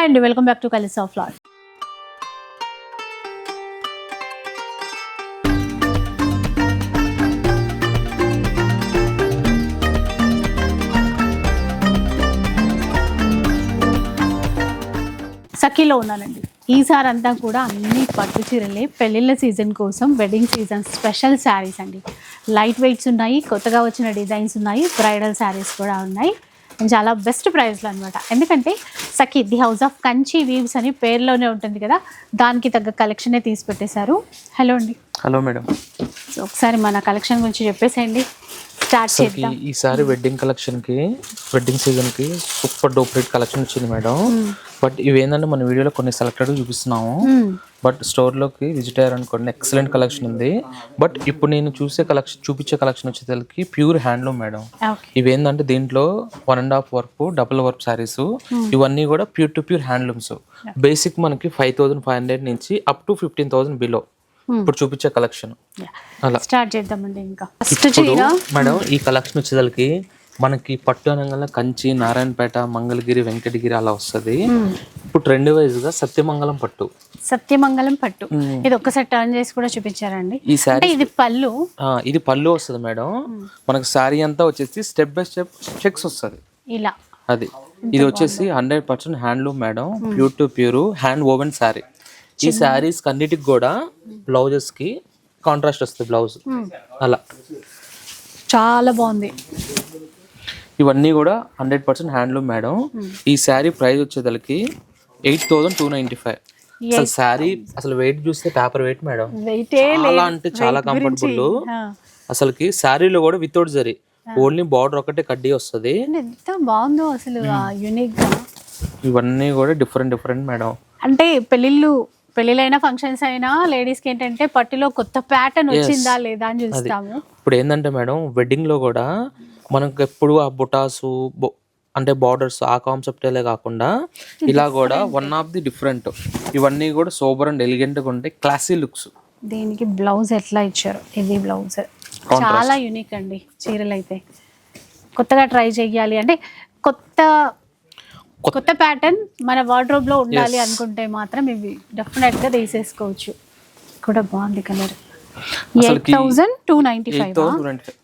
Hi అండి welcome back to కలిస్ of లాట్. సఖీలో ఉన్నానండి. ఈసారి అంతా కూడా అన్ని పట్టు చీరలే పెళ్ళిళ్ళ సీజన్ కోసం వెడ్డింగ్ సీజన్ స్పెషల్ శారీస్ అండి. లైట్ వెయిట్స్ ఉన్నాయి కొత్తగా వచ్చిన డిజైన్స్ ఉన్నాయి బ్రైడల్ శారీస్ కూడా ఉన్నాయి. చాలా బెస్ట్ ప్రైస్లో అనమాట ఎందుకంటే Sakhi the house of Kanchi weaves అని పేరులోనే ఉంటుంది కదా దానికి తగ్గ కలెక్షనే తీసి పెట్టేశారు. హలో అండి. హలో మేడం సో ఒకసారి మన కలెక్షన్ గురించి చెప్పేసేయండి. స్టార్ట్ చేద్దాం. ఈసారి వెడ్డింగ్ కలెక్షన్కి వెడ్డింగ్ సీజన్కి సూపర్ డూపరేట్ కలెక్షన్ వచ్చింది మేడం. బట్ ఇవి ఏంటంటే మన వీడియోలో కొన్ని సెలెక్టెడ్ చూపిస్తున్నాము. బట్ స్టోర్లోకి విజిట్ అయ్యారనుకోండి ఎక్సలెంట్ కలెక్షన్ ఉంది. బట్ ఇప్పుడు నేను చూసే కలెక్షన్ చూపించే కలెక్షన్ వచ్చేసరికి ప్యూర్ హ్యాండ్లూమ్ మేడం. ఓకే. ఇవి ఏంటంటే దీంట్లో one and half work double work saris ఇవన్నీ కూడా pure to pure handlooms basic మనకి ఫైవ్ థౌసండ్ ఫైవ్ హండ్రెడ్ నుంచి up to fifteen thousand below ఇప్పుడు చూపించే కలెక్షన్ అలా. స్టార్ట్ చేద్దామండి ఇంకా. ఫస్ట్ మేడం ఈ కలెక్షన్ వచ్చేసరికి మనకి పట్టు అనగానే కంచి నారాయణపేట మంగళగిరి వెంకటగిరి అలా వస్తది. ఇప్పుడు ట్రెండ్ వైజ్గా సత్యమంగళం పట్టు. సత్యమంగళం పట్టు. ఇది ఒక్కసారి టర్న్ చేసి కూడా చూపించారండి. ఈ శారీ ఇది పళ్ళు. ఇది పళ్ళు వస్తుంది మేడం. మనకి శారీ అంతా వచ్చేసి స్టెప్ బై స్టెప్ చెక్స్ వస్తుంది. ఇలా. అది. ఇది వచ్చేసి hundred percent handloom madam. Pure to pure hand woven sari. ఈ శారీస్ అన్నిటికి కూడా బ్లౌజెస్కి కాంట్రాస్ట్ వస్తుంది బ్లౌజ్. అలా. చాలా బాగుంది. ఇవన్నీ కూడా హండ్రెడ్ పర్సెంట్ హ్యాండ్లూమ్ మేడం. ఈ sari price వచ్చేదలకి eight thousand two ninety five. అసలు శారీ అసలు వెయిట్ చూస్తే పేపర్ వెయిట్ మేడం. చాలా అంటే చాలా కంఫర్టబుల్ అసలుకి శారీలో కూడా వితౌట్ జరీ ఓన్లీ బార్డర్ ఒకటే కడ్డీ వస్తుంది. ఎంత బాగుందో అసలు యూనిక్గా. ఇవన్నీ కూడా డిఫరెంట్ డిఫరెంట్ మేడం. అంటే పెళ్ళిళ్ళు పెళ్ళిళ్ళైన ఫంక్షన్స్ అయినా లేడీస్కి ఏంటంటే పట్టులో కొత్త ప్యాటర్న్ వచ్చిందా లేదా అని చూస్తాము. ఇప్పుడు ఏంటంటే మేడం వెడ్డింగ్లో కూడా మనకు ఎప్పుడు ఆ బుటాసు అంటే బార్డర్స్ ఆ కాన్సెప్టేలే కాకుండా ఇలా కూడా వన్ ఆఫ్ ది డిఫరెంట్ ఇవన్నీ కూడా సోబర్ అండ్ ఎలిగెంట్గా ఉంటాయి. క్లాసీ లుక్స్ దీనికి బ్లౌజ్ ఎట్లా ఇచ్చారు? ఇది బ్లౌజ్ చాలా యూనిక్ అండి చీరలు అయితే కొత్తగా ట్రై చెయ్యాలి అంటే కొత్త కొత్త ప్యాటర్న్ మన వార్డ్రోబ్లో ఉండాలి అనుకుంటే మాత్రం ఇవి డెఫినెట్గా తీసేసుకోవచ్చు. కూడా బాగుంది కలర్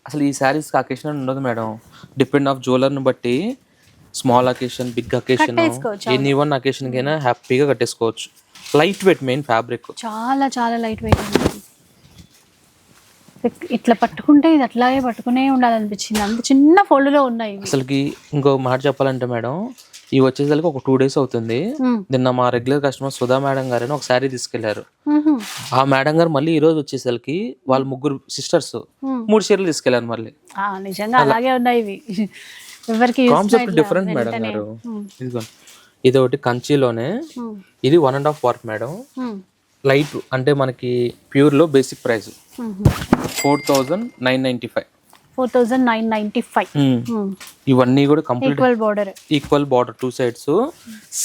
అసలు ఈ శారీస్ అకేషన్ ఉండదు మేడం డిపెండ్ ఆఫ్ జ్యువెలర్ని బట్టి small occasion big occasion any one occasion కైనా హ్యాపీగా కట్టేసుకోవచ్చు. లైట్ వెయిట్ మెయిన్ ఫ్యాబ్రిక్ చాలా చాలా లైట్ వెయిట్ ఇట్లా పట్టుకుంటే ఇది అట్లాగే పట్టుకునే ఉండాలనిపించింది అంత చిన్న fold లో ఉన్నాయి అసలుకి ఇంకో మాట చెప్పాలంటే మేడం ఇవి వచ్చేసరికి ఒక టూ డేస్ అవుతుంది. నిన్న మా రెగ్యులర్ కస్టమర్ సుధా మేడం గారని ఒక శారీ తీసుకెళ్ళారు. ఆ మేడం గారు మళ్ళీ ఈ రోజు వచ్చేసరికి వాళ్ళ ముగ్గురు సిస్టర్స్. మూడు చీరలు తీసుకెళ్ళారు మళ్ళీ నిజంగా అలాగే ఉన్నాయి ఇవి ఎవరికి కాన్సెప్ట్ డిఫరెంట్ మేడం. గారు ఇది ఒకటి కంచిలోనే. ఇది one and half work madam. Light అంటే మనకి ప్యూర్లో basic price. Four thousand nine ninety five. Four thousand nine ninety five. ఇవన్నీ కూడా complete equal border equal border two sides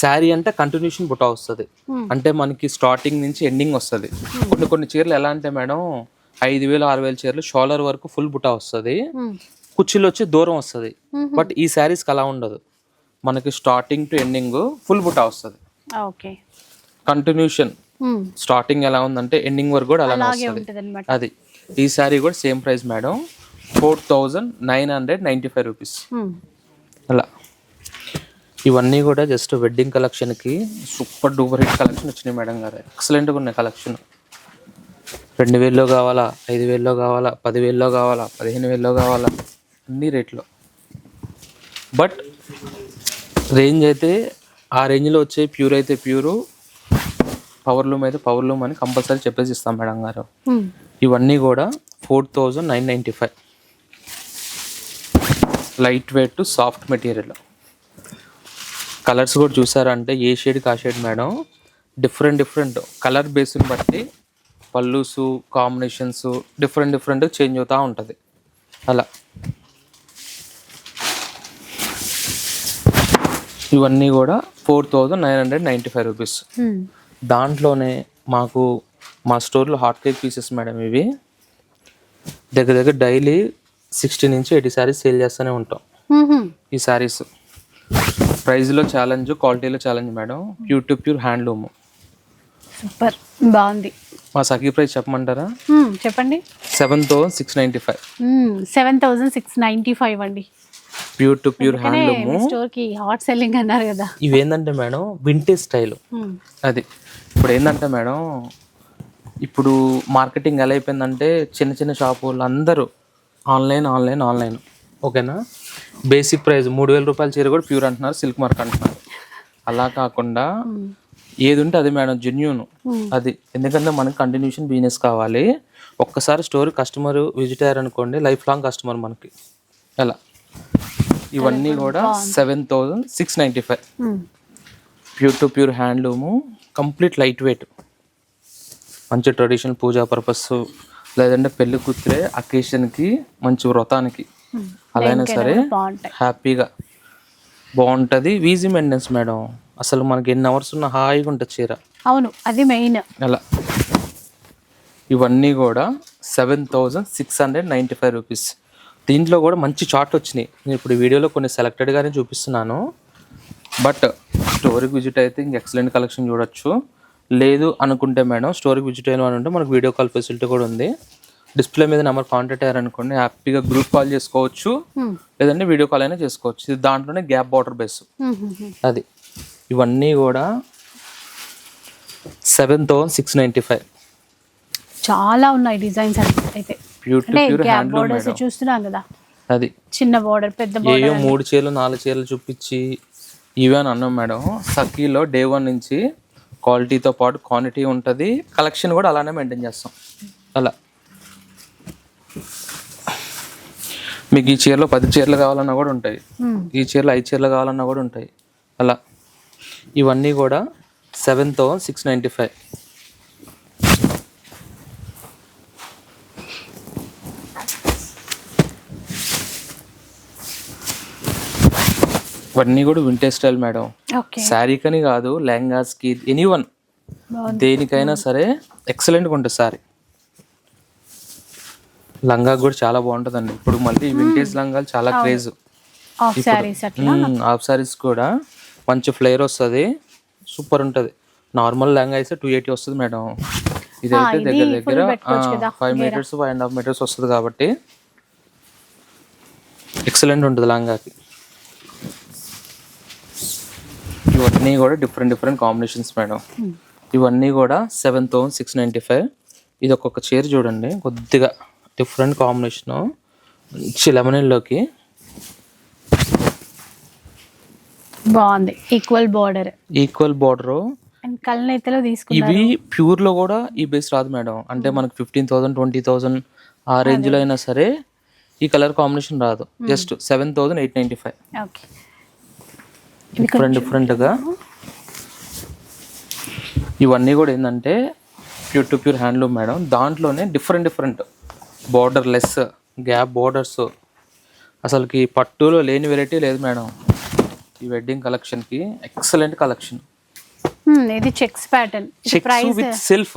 sari అంటే కంటిన్యూషన్ బుటా వస్తుంది. అంటే మనకి స్టార్టింగ్ నుంచి ఎండింగ్ వస్తుంది. కొన్ని కొన్ని చీరలు ఎలా అంటే మేడం ఐదు వేలు ఆరు వేల చీరలు షోలర్ వరకు ఫుల్ బుటా వస్తుంది. కుర్చీలు వచ్చి దూరం వస్తుంది. బట్ ఈ శారీస్కి అలా ఉండదు. మనకి starting to ending full buta వస్తుంది. ఓకే. కంటిన్యూషన్ స్టార్టింగ్ ఎలా ఉందంటే ఎండింగ్ వరకు కూడా అలాగే వస్తుంది. అది. ఈ శారీ కూడా same price madam four thousand nine hundred ninety five rupees అలా. ఇవన్నీ కూడా జస్ట్ వెడ్డింగ్ కలెక్షన్కి సూపర్ డూపర్ హిట్ కలెక్షన్ వచ్చినాయి మేడం గారు. ఎక్సలెంట్గా ఉన్నాయి కలెక్షన్ రెండు వేల్లో కావాలా ఐదు వేల్లో కావాలా పదివేల్లో కావాలా పదిహేను వేల్లో కావాలా అన్ని రేట్లో. బట్ రేంజ్ అయితే ఆ రేంజ్లో వచ్చే ప్యూర్ అయితే ప్యూరు పవర్ లూమ్ అయితే పవర్ లూమ్ అని కంపల్సరీ చెప్పేసి ఇస్తాం మేడం గారు. ఇవన్నీ కూడా four thousand nine ninety five. Light weight soft material. Colours కూడా చూసారంటే ఏ షేడ్కి ఆ shade madam? Different different. Colour బేస్ని బట్టి పల్లూసు కాంబినేషన్స్ డిఫరెంట్ డిఫరెంట్ చేంజ్ అవుతూ ఉంటుంది. అలా. ఇవన్నీ కూడా four thousand nine hundred ninety five rupees. దాంట్లోనే మాకు మా స్టోర్లో హాట్ కేక్ పీసెస్ మేడం ఇవి. దగ్గర దగ్గర డైలీ సిక్స్టీ నుంచి ఎయిటీ శారీస్ సేల్ చేస్తూనే ఉంటాం. ఈ శారీస్ ప్రైస్లో ఛాలెంజ్ క్వాలిటీలో challenge madam. Pure to pure handloom. Super. బాగుంది. మా సఖీ ప్రైస్ చెప్పమంటారా? చెప్పండి. Seven thousand six ninety five. Seven thousand six ninety five అండి. Pure to pure handloom. స్టోర్కి హాట్ సెల్లింగ్ అన్నారు కదా. ఇవి ఏంటంటే మేడం వింటేజ్ స్టైల్. అది. ఇప్పుడు ఏంటంటే మేడం ఇప్పుడు మార్కెటింగ్ ఎలా అయిపోయిందంటే చిన్న చిన్న షాపు వాళ్ళు అందరూ ఆన్లైన్ ఆన్లైన్ ఆన్లైన్. ఓకేనా? బేసిక్ ప్రైస్ మూడు వేల రూపాయల చీర కూడా ప్యూర్ అంటున్నారు సిల్క్ మార్క్ అంటున్నారు. అలా కాకుండా ఏది ఉంటే అది మేడం జెన్యున్. అది ఎందుకంటే మనకి కంటిన్యూషన్ బిజినెస్ కావాలి. ఒక్కసారి స్టోర్ కస్టమర్ విజిట్ అయ్యారు అనుకోండి లైఫ్ లాంగ్ కస్టమర్ మనకి. ఎలా? ఇవన్నీ కూడా seven thousand six ninety five. Pure to pure handloom. Complete light weight. మంచి ట్రెడిషనల్ పూజా పర్పస్ లేదంటే పెళ్ళి కూతురే అకేషన్కి మంచి వ్రతానికి. అలా అయినా సరే హ్యాపీగా. బాగుంటుంది. ఈజీ మెయింటెనెన్స్ మేడం అసలు మనకి ఎన్ని అవర్స్ ఉన్న హాయిగా ఉంటుంది చీర. అవును అది మెయిన్. అలా. ఇవన్నీ కూడా seven thousand six hundred ninety five rupees దీంట్లో కూడా మంచి చార్ట్ వచ్చినాయి. నేను ఇప్పుడు వీడియోలో కొన్ని సెలెక్టెడ్గానే చూపిస్తున్నాను. బట్ స్టోరీకి విజిట్ అయితే ఇంక ఎక్సలెంట్ కలెక్షన్ చూడొచ్చు. లేదు అనుకుంటే మేడం స్టోరీకి విజిట్ అయిన వాళ్ళు ఉంటే మనకు వీడియో కాల్ ఫెసిలిటీ కూడా ఉంది. డిస్ప్లే మీద నెంబర్ కాంటాక్ట్ అయ్యారనుకోండి హ్యాపీగా గ్రూప్ కాల్ చేసుకోవచ్చు. లేదంటే వీడియో కాల్ అయినా చేసుకోవచ్చు. ఇది దాంట్లోనే గ్యాప్ బార్డర్ బేస్. అది. ఇవన్నీ కూడా seven thousand six ninety five. చాలా ఉన్నాయి డిజైన్స్ అయితే. బోర్డర్స్ చూస్తున్నాం కదా. అది. చిన్న బోర్డర్ పెద్ద బోర్డర్ మూడు చీరలు నాలుగు చీరలు చూపించి ఇవే అని అన్నాం మేడం. సఖీలో డే వన్ నుంచి క్వాలిటీతో పాటు క్వాంటిటీ ఉంటుంది. కలెక్షన్ కూడా అలానే మెయింటైన్ చేస్తాం. అలా. మీకు ఈ చీరలో పది చీరలు కావాలన్నా కూడా ఉంటాయి. ఈ చీరలో ఐదు చీరలు కావాలన్నా కూడా ఉంటాయి. అలా. ఇవన్నీ కూడా seven thousand six ninety five ఇవన్నీ కూడా వింటేజ్ స్టైల్ మేడం. ఓకే. శారీకని కాదు లెహంగాస్కి ఎనీ వన్ దేనికైనా సరే ఎక్సలెంట్గా ఉంటుంది శారీ. లంగా కూడా చాలా బాగుంటుందండి. ఇప్పుడు మళ్ళీ వింటేజ్ లంగాలు చాలా క్రేజ్ హాఫ్ శారీస్ కూడా మంచి ఫ్లేవర్ వస్తుంది. సూపర్ ఉంటుంది. నార్మల్ లెహంగా అయితే టూ ఎయిటీ వస్తుంది మేడం. ఇదైతే ఇది దగ్గర full దగ్గర కదా, five metres five and half metres వస్తుంది కాబట్టి. ఎక్సలెంట్ ఉంటుంది లంగాకి. ఇవన్నీ కూడా డిఫరెంట్ డిఫరెంట్ కాంబినేషన్స్ మేడం ఇవన్నీ కూడా seven thousand six ninety five ఇది ఒక్కొక్క చీర చూడండి. కొద్దిగా డిఫరెంట్ కాంబినేషన్ మంచి లెమనెల్లోకి బాగుంది. ఈక్వల్ బోర్డర్ ఈక్వల్ బార్డర్ కళ్ళనైతేలో ఇవి ప్యూర్లో కూడా ఈ బేస్ రాదు మేడం అంటే మనకి ఫిఫ్టీన్ థౌసండ్ ట్వంటీ థౌసండ్ ఆ రేంజ్లో అయినా సరే ఈ కలర్ కాంబినేషన్ రాదు. Just seven thousand eight ninety five okay different డిఫరెంట్గా ఇవన్నీ కూడా ఏంటంటే pure to pure handloom madam. దాంట్లోనే different different border less gap borders అసలుకి పట్టులో లేని వెరైటీ లేదు మేడం. ఈ వెడ్డింగ్ కలెక్షన్కి ఎక్సలెంట్ కలెక్షన్ ఇది checks pattern checks with self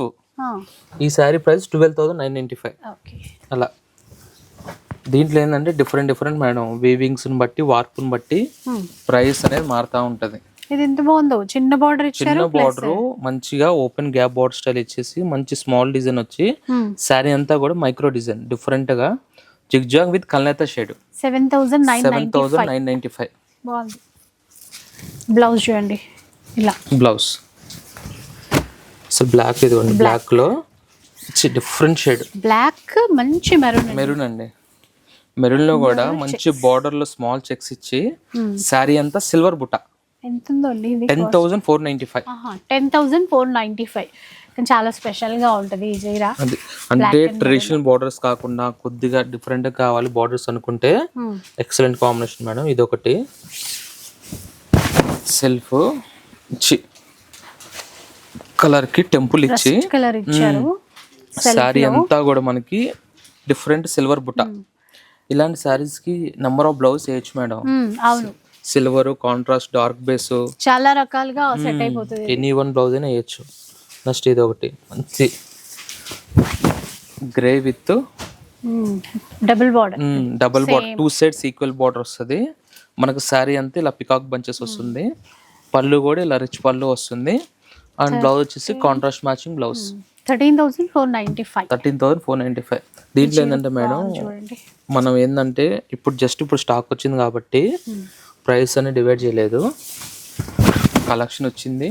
ఈ sari price twelve thousand nine ninety five అలా. దీంట్లో ఏంటంటే డిఫరెంట్ డిఫరెంట్ మేడం వీవింగ్స్ని బట్టి వార్పుని బట్టి ప్రైస్ అనేది మారుతూ ఉంటుంది. ఇది ఎంత బాగుందో? చిన్న బార్డర్ చిన్న బార్డర్ మంచిగా ఓపెన్ గ్యాప్ బార్డర్ స్టైల్ ఇచ్చేసి మంచి స్మాల్ డిజైన్ వచ్చి శారీ అంతా కూడా మైక్రో డిజైన్ డిఫరెంట్గా zigzag with కల్నేత shade seven thousand nine seven thousand nine ninety five బాగుంది. బ్లౌజ్ చూడండి. ఇలా. బ్లౌజ్ అసలు బ్లాక్ ఇదిగోండి. బ్లాక్లో డిఫరెంట్ షేడ్ బ్లాక్ మంచి మెరూన్ మెరూన్ అండి. మెరూన్లో కూడా మంచి బార్డర్లో స్మాల్ చెక్స్ ఇచ్చి శారీ అంతా సిల్వర్ బుట్ట. ఎంత ఇది ten thousand four ninety five ten thousand four ninety five చాలా స్పెషల్గా ఉంటది ఈ చీర. అది అంటే ట్రెడిషనల్ బార్డర్స్ కాకుండా కొద్దిగా డిఫరెంట్ కావాలి బార్డర్స్ అనుకుంటే Hmm. ఎక్సలెంట్ కాంబినేషన్ మేడం ఇదొకటి. సెల్ఫ్ ఇచ్చి కలర్కి టెంపుల్ ఇచ్చి. కలర్ ఇచ్చారు. శారీ అంతా కూడా మనకి డిఫరెంట్ సిల్వర్ బుట్ట. ఇలాంటి శారీస్కి నెంబర్ ఆఫ్ బ్లౌజ్ వేయచ్చు మేడం. అవును. సిల్వర్ కాంట్రాస్ట్ డార్క్ బేస్ చాలా రకాలుగా సెట్ అయిపోతుంది ఎనీ వన్ బ్లౌజ్ అయినా వేయచ్చు. నెక్స్ట్ ఇది ఒకటి. మంచి. Grey with double border double border two sides equal border వస్తుంది. మనకు శారీ అంతా ఇలా పికాక్ బంచెస్ వస్తుంది. పళ్ళు కూడా ఇలా రిచ్ పళ్ళు వస్తుంది. అండ్ బ్లౌజ్ వచ్చేసి contrast matching blouse thirteen thousand four ninety five. Thirteen thousand four ninety five. దీంట్లో ఏంటంటే మేడం మనం ఏంటంటే ఇప్పుడు జస్ట్ ఇప్పుడు స్టాక్ వచ్చింది కాబట్టి ప్రైస్ అని డివైడ్ చేయలేదు. కలెక్షన్ వచ్చింది.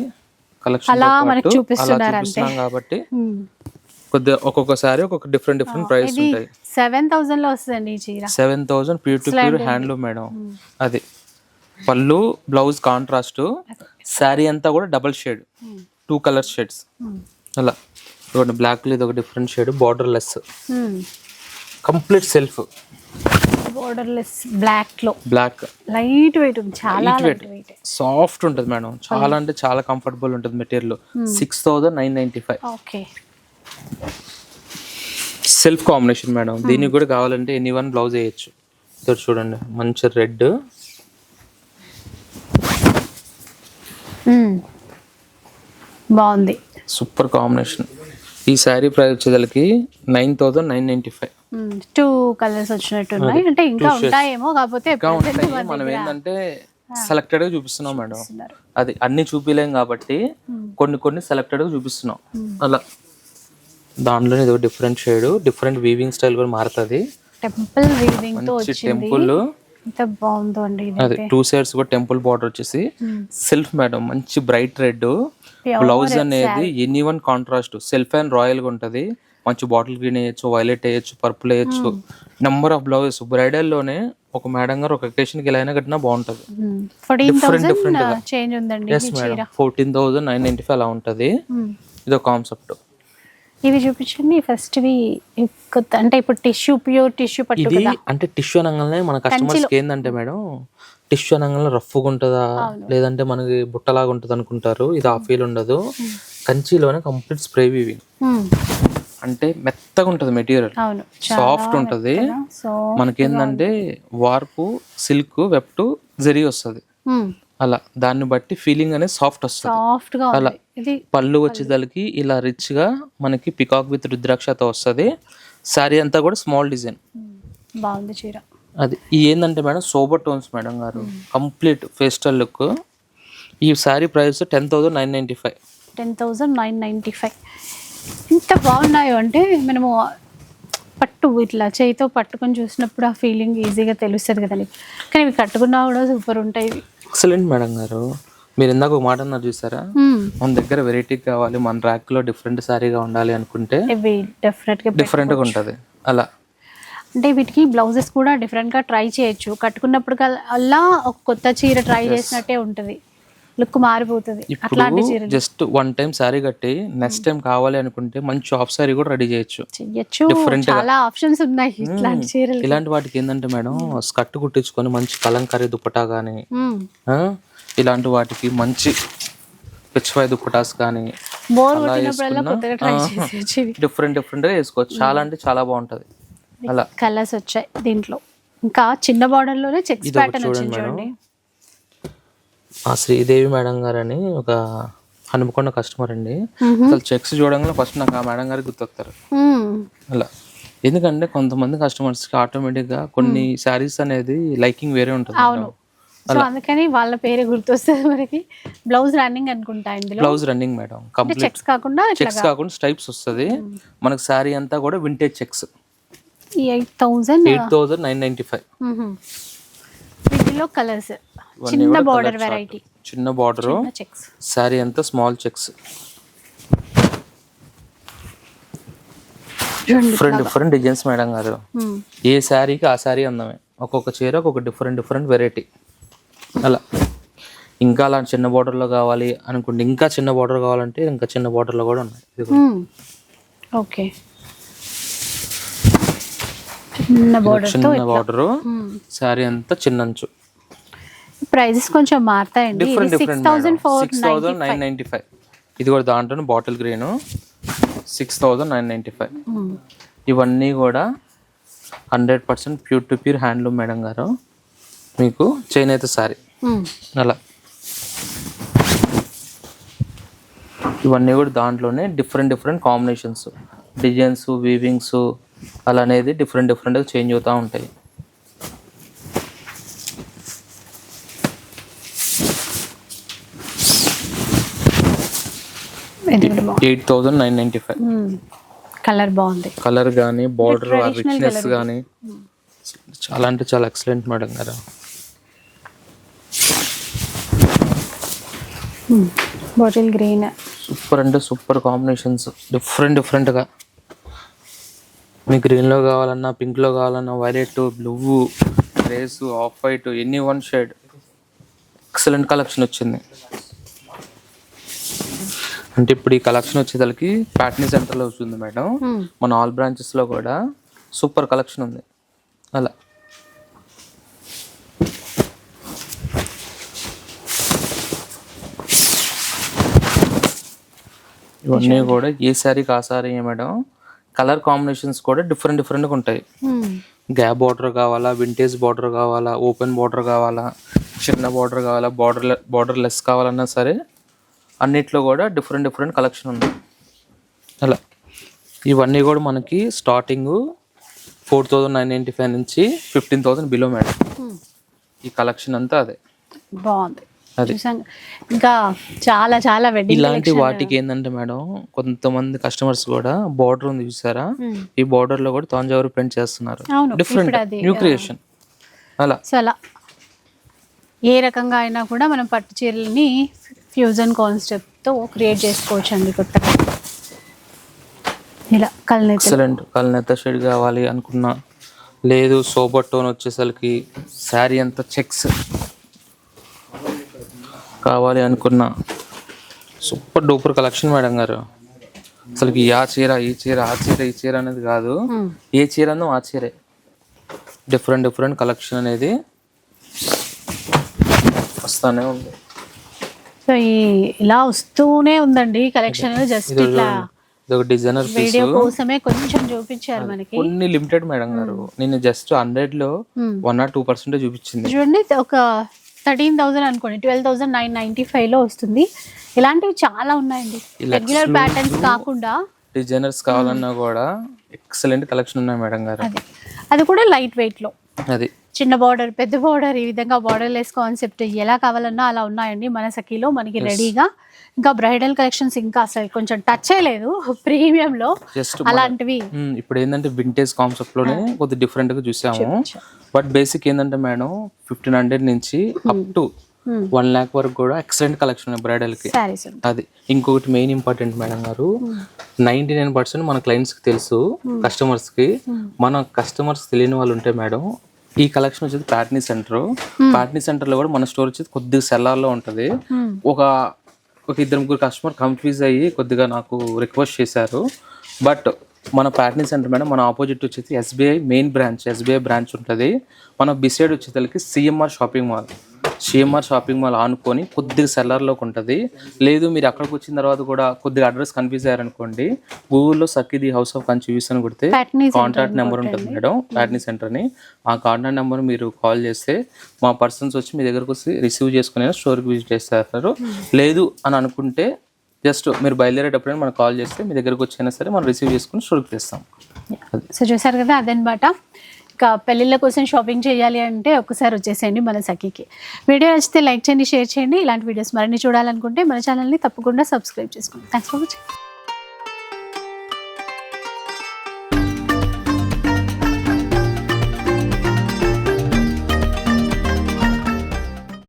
కలెక్షన్ అలా మనకి చూపిస్తున్నారు అంతే. చూపిస్తున్నాం కాబట్టి కొద్దిగా ఒక్కొక్కసారి ఒక్కొక్క డిఫరెంట్ డిఫరెంట్ ప్రైస్ ఉంటాయి. సెవెన్ థౌసండ్లో వస్తుందండి చీర. Seven thousand pure to pure handloom madam. అది. పళ్ళు బ్లౌజ్ కాంట్రాస్ట్ శారీ అంతా కూడా double shade two colour shades అలా. ఒకటి బ్లాక్ ఇది ఒక different shade border less complete self borderless బ్లాక్లో. బ్లాక్ లైట్ వెయిట్ ఉంది చాలా లైట్ వెయిట్ సాఫ్ట్ ఉంటుంది మేడం చాలా అంటే చాలా కంఫర్టబుల్ ఉంటుంది material six thousand nine ninety five okay self combination madam దీనికి కూడా కావాలంటే ఎనీ వన్ బ్లౌజ్ వేయచ్చు. ఇక్కడ చూడండి మంచి రెడ్ బాగుంది. సూపర్ కాంబినేషన్ ఈ శారీ ప్రైస్ వచ్చేసరికి nine thousand nine ninety five. Two colours వచ్చినట్టు ఉన్నాయి అంటే ఇంకా ఉంటాయేమో కాకపోతే ఇంకా ఉంటాయి. మనం ఏంటంటే సెలెక్టెడ్గా చూపిస్తున్నాం మేడం. అది అన్ని చూపిలేం కాబట్టి కొన్ని కొన్ని సెలెక్టెడ్గా చూపిస్తున్నాం అలా. దాంట్లో ఇది different shade different weaving style కూడా మారుతుంది. టెంపుల్ వీవింగ్తో టెంపుల్ ఎంత బాగుందో అండి ఇది అది టూ సైడ్స్ కూడా టెంపుల్ బార్డర్ వచ్చేసి సెల్ఫ్ మేడం మంచి బ్రైట్ రెడ్ బ్లౌజ్ అనేది any one contrast self and రాయల్గా ఉంటది. మంచి బాటిల్ గ్రీన్ వేయచ్చు వైలెట్ వేయచ్చు పర్పుల్ వేయచ్చు. నెంబర్ ఆఫ్ బ్లౌజెస్ బ్రైడల్లోనే ఒక మేడం గారు ఒక occasion కి ఎలా అయినా కట్టినా బాగుంటది. థౌసండ్గా. చేంజ్ ఉందండి ఎస్ ఈ madam fourteen thousand nine ninety five అలా ఉంటది. Hmm. ఇది కాన్సెప్ట్ ఇవి చూపించండి. ఫస్ట్ వి కొత్త అంటే ఇప్పుడు టిష్యూ ప్యూర్ టిష్యూ పట్టు ఇది అంటే టిష్యూ అనగానే మన కస్టమర్స్కి ఏంటంటే మేడం టిష్యూ అనగానే రఫ్గా ఉంటుందా? లేదంటే మనకి బుట్టలాగా ఉంటుంది అనుకుంటారు ఇది ఆ ఫీల్ ఉండదు. కంచిలోనే కంప్లీట్ స్ప్రే Hmm. అంటే మెత్తగా ఉంటుంది మెటీరియల్ సాఫ్ట్ ఉంటది. మనకేందంటే వార్పు సిల్క్ వెప్టు జరి వస్తుంది. అలా. దాన్ని బట్టి ఫీలింగ్ అనేది సాఫ్ట్ వస్తుంది. సాఫ్ట్గా ఉంది. ఇది పళ్ళు వచ్చేదానికి ఇలా రిచ్గా మనకి పికాక్ విత్ రుద్రాక్షతో వస్తుంది. శారీ అంతా కూడా స్మాల్ డిజైన్ బాగుంది చీర. అది. ఏంటంటే మేడం సోబర్ టోన్స్ మేడం గారు. కంప్లీట్ ఫేస్టల్ లుక్ ఈ sari price ten thousand nine ninety five ten thousand nine ninety five ఎంత బాగున్నాయో అంటే మనము పట్టు ఇట్లా చేయితో పట్టుకొని చూసినప్పుడు ఆ ఫీలింగ్ ఈజీగా తెలుస్తుంది కదండి. కానీ ఇవి కట్టుకున్నా కూడా సూపర్ ఉంటాయి ఎక్సలెంట్ మేడం గారు. మీరు ఇందాక ఒక మాట అన్నారు చూసారా? Hmm. మన దగ్గర వెరైటీ కావాలి మన ర్యాక్లో డిఫరెంట్ శారీగా ఉండాలి అనుకుంటే డిఫరెంట్గా ఉంటది. అలా. అంటే వీటికి బ్లౌజెస్ కూడా డిఫరెంట్గా ట్రై చేయొచ్చు. కట్టుకున్నప్పుడు అలా ఒక కొత్త చీర ట్రై చేసినట్టే ఉంటుంది. లుక్ మారిపోతుంది. అట్లాంటి చీరలు. జస్ట్ వన్ టైం శారీ కట్టి నెక్స్ట్ టైం కావాలి అనుకుంటే మంచి ఆఫ్ శారీ కూడా రెడీ చేయొచ్చు. గా. చాలా ఆప్షన్స్ ఉన్నాయి ఇట్లాంటి చీరలు ఇలాంటి వాటికి ఏంటంటే మేడం స్కర్ట్ కుట్టించుకొని మంచి కలంకారీ దుప్పటా కానీ. ఇలాంటి వాటికి మంచి పిచ్చిఫై దుప్పటాస్ కానీ డిఫరెంట్ డిఫరెంట్గా వేసుకోవచ్చు. చాలా అంటే చాలా బాగుంటది. అలా. కలర్స్ వచ్చాయి దీంట్లో. ఇంకా చిన్న border లోనే చెక్స్ ప్యాటర్న్ వచ్చింది చూడండి. ఆ శ్రీదేవి మేడం గారు అని ఒక హనుమకొండ కస్టమర్ అండి. అసలు చెక్స్ చూడంగానే ఫస్ట్ నాకు ఆ మేడం గారికి గుర్తొస్తారు. అలా. ఎందుకంటే కొంతమంది కస్టమర్స్కి ఆటోమేటిక్గా కొన్ని శారీస్ అనేది లైకింగ్ వేరే ఉంటుంది అవును. సో అందుకని వాళ్ళ పేరే గుర్తొస్తుంది మనకి. బ్లౌజ్ రన్నింగ్ అనుకుంటా ఇందులో. Blouse running madam complete checks కాకుండా చెక్స్ కాకుండా స్టైప్స్ వస్తుంది. మనకు శారీ అంతా కూడా vintage checks eight thousand eight thousand nine ninety five వీటిలో కలర్స్ చిన్న బార్డర్ వెరైటీ చిన్న బార్డర్ చెక్స్ శారీ అంతా small checks different different designs madam గారు. ఏ శారీకి ఆ శారీ అందమే. ఒక్కొక్క చీర ఒక్కొక్క డిఫరెంట్ డిఫరెంట్ వెరైటీ అలా. ఇంకా అలా చిన్న border లో కావాలి అనుకుంటే ఇంకా చిన్న బార్డర్ కావాలంటే ఇంకా చిన్న border లో కూడా ఉన్నాయి. ఓకే తో చిన్న బార్డర్ శారీ అంతా చిన్నంచు. ప్రైజెస్ కొంచెం మారుతాయండి. Six thousand four six thousand nine ninety five ఇది కూడా దాంట్లో bottle green six thousand nine ninety five ఇవన్నీ కూడా hundred percent pure to pure handloom madam గారు. మీకు చేనేత సారీ అలా. ఇవన్నీ కూడా దాంట్లోనే different different combinations designs weavings అలా అనేది డిఫరెంట్ డిఫరెంట్గా చేంజ్ అవుతూ ఉంటాయి ఇది కూడా బాగుంది eight thousand nine ninety five. Colour బాగుంది. కలర్ కానీ బార్డర్ రిచ్నెస్. కానీ చాలా అంటే చాలా ఎక్సలెంట్ మేడం గారు. బాటిల్ గ్రీన్ సూపర్ అంటే సూపర్ కాంబినేషన్స్ డిఫరెంట్ డిఫరెంట్గా మీ గ్రీన్లో కావాలన్నా పింక్లో కావాలన్నా violet blue greys off white any one shade excellent collection వచ్చింది. అంటే ఇప్పుడు ఈ కలెక్షన్ వచ్చేసరికి ప్యాట్నీ సెంటర్లో వస్తుంది మేడం. మన ఆల్ బ్రాంచెస్లో కూడా సూపర్ కలెక్షన్ ఉంది. అలా. ఇవన్నీ కూడా ఏ శారీకి ఆ శారీ మేడం? కలర్ కాంబినేషన్స్ కూడా డిఫరెంట్ డిఫరెంట్గా ఉంటాయి. గ్యాప్ బార్డర్ కావాలా వింటేజ్ బార్డర్ కావాలా ఓపెన్ బార్డర్ కావాలా చిన్న బార్డర్ కావాలా బార్డర్ బార్డర్ లెస్ కావాలన్నా సరే అన్నిట్లో కూడా డిఫరెంట్ డిఫరెంట్ కలెక్షన్ ఉంది. అలా. ఇవన్నీ కూడా మనకి starting four thousand nine ninety five నుంచి ఫిఫ్టీన్ థౌసండ్ బిలో మేడం ఈ కలెక్షన్ అంతా అదే. బాగుంది. ఇంకా చాలా చాలా వెడ్డింగ్ ఇలాంటి వాటికి ఏంటంటే మేడం కొంతమంది కస్టమర్స్ కూడా బార్డర్ ఉంది చూసారా? ఈ బార్డర్లో కూడా తాంజావూరు ప్రింట్ చేస్తున్నారు. డిఫరెంట్ న్యూ క్రియేషన్ అలా. సో అలా. ఏ రకంగా అయినా కూడా మనం పట్టు చీరలని ఫ్యూజన్ కాన్సెప్ట్తో క్రియేట్ చేసుకోవచ్చు అండి కొత్తగా. ఇలా కళ్ళనైతే. ఎక్సలెంట్ కళ్ళనెత్త షేడ్ కావాలి అనుకున్నా. లేదు సోబర్ టోన్ వచ్చేసరికి శారీ అంతా చెక్స్ కావాలి అనుకున్నా. సూపర్ డూపర్ కలెక్షన్ మేడం గారు. అసలుకి ఆ చీర ఈ చీర ఆ చీర ఈ చీర అనేది కాదు. ఏ చీర అన్నో ఆ చీరే. డిఫరెంట్ డిఫరెంట్ కలెక్షన్ అనేది వస్తానే ఉంది. సో ఈ ఇలా వస్తూనే ఉందండి కలెక్షన్ జస్ట్ ఇట్లా డిజైనర్ పీస్ వీడియో కోసమే కొంచెం చూపించారు మనకి. కొన్ని లిమిటెడ్ మేడం గారు. నేను జస్ట్ హండ్రెడ్లో వన్ ఆర్ టూ పర్సెంట్ చూపించింది. చూడండి ఒక థర్టీన్ థౌసండ్ అనుకోండి ట్వెల్వ్ థౌసండ్ నైన్ నైన్టీ ఫైవ్లో వస్తుంది. ఇలాంటివి చాలా ఉన్నాయండి. రెగ్యులర్ ప్యాటర్న్స్ కాకుండా డిజైనర్స్ కావాలన్నా కూడా ఎక్సలెంట్ కలెక్షన్ ఉన్నాయి మేడం గారు. అది. కూడా లైట్ వెయిట్లో అది. చిన్న బార్డర్ పెద్ద బార్డర్ ఈ విధంగా బార్డర్ లెస్ కాన్సెప్ట్ ఎలా కావాలన్నా అలా ఉన్నాయండి మన సఖీలో మనకి రెడీగా ఇంకా బ్రైడల్ కలెక్షన్స్ ఇంకా అసలు కొంచెం టచ్ లేదు ప్రీమియంలో జస్ట్ అలాంటివి. ఇప్పుడు ఏంటంటే వింటేజ్ కాన్సెప్ట్లోనే కొద్దిగా డిఫరెంట్గా చూసాము. బట్ బేసిక్ ఏంటంటే మేడం ఫిఫ్టీన్ హండ్రెడ్ నుంచి అప్ టు వన్ ల్యాక్ వరకు కూడా ఎక్సలెంట్ కలెక్షన్ బ్రైడల్కి. అది ఇంకొకటి మెయిన్ ఇంపార్టెంట్ మేడం గారు నైన్టీ నైన్ పర్సెంట్ మన క్లయింట్స్కి తెలుసు కస్టమర్స్కి. మన కస్టమర్స్ తెలియని వాళ్ళు ఉంటే మేడం ఈ కలెక్షన్ వచ్చేది ప్యాట్నీ సెంటర్ ప్యాట్నీ సెంటర్లో కూడా మన స్టోర్ వచ్చేది కొద్దిగా సెల్లార్లో ఉంటది ఒక ఒక ఇద్దరు ముగ్గురు కస్టమర్ కన్ఫ్యూజ్ అయ్యి కొద్దిగా నాకు రిక్వెస్ట్ చేశారు. బట్ మన ప్యాట్నీ సెంటర్ మేడం మన ఆపోజిట్ వచ్చేసి SBI main branch SBI branch ఉంటుంది. మన బిసైడ్ వచ్చేసరికి CMR shopping mall CMR shopping mall ఆనుకొని కొద్దిగా సెల్లర్లోకి ఉంటుంది. లేదు మీరు అక్కడికి వచ్చిన తర్వాత కూడా కొద్దిగా అడ్రస్ కన్ఫ్యూజ్ అయ్యారనుకోండి గూగుల్లో సక్కిది హౌస్ ఆఫ్ కన్ఫ్యూజ్ అని కొడితే కాంటాక్ట్ నెంబర్ ఉంటుంది మేడం ప్యాట్నీ సెంటర్ని. ఆ కాంటాక్ట్ నెంబర్ మీరు కాల్ చేస్తే మా పర్సన్స్ వచ్చి మీ దగ్గరకు వచ్చి రిసీవ్ చేసుకుని స్టోర్కి విజిట్ చేస్తారు లేదు అని అనుకుంటే జస్ట్ మీరు బయలుదేరేటప్పుడే మనకు కాల్ చేస్తే మీ దగ్గరకు వచ్చినా సరే మనం రిసీవ్ చేసుకుని స్టోర్కి తెస్తాం. సో చూసారు కదా అదనమాట. ఇంకా పెళ్ళిళ్ళ కోసం షాపింగ్ చేయాలి అంటే ఒక్కసారి వచ్చేసేయండి మన సఖీకి. వీడియో నచ్చితే లైక్ చేయండి షేర్ చేయండి. ఇలాంటి వీడియోస్ మరిన్ని చూడాలనుకుంటే మన ఛానల్ని తప్పకుండా సబ్స్క్రైబ్ చేసుకోండి. Thanks for watching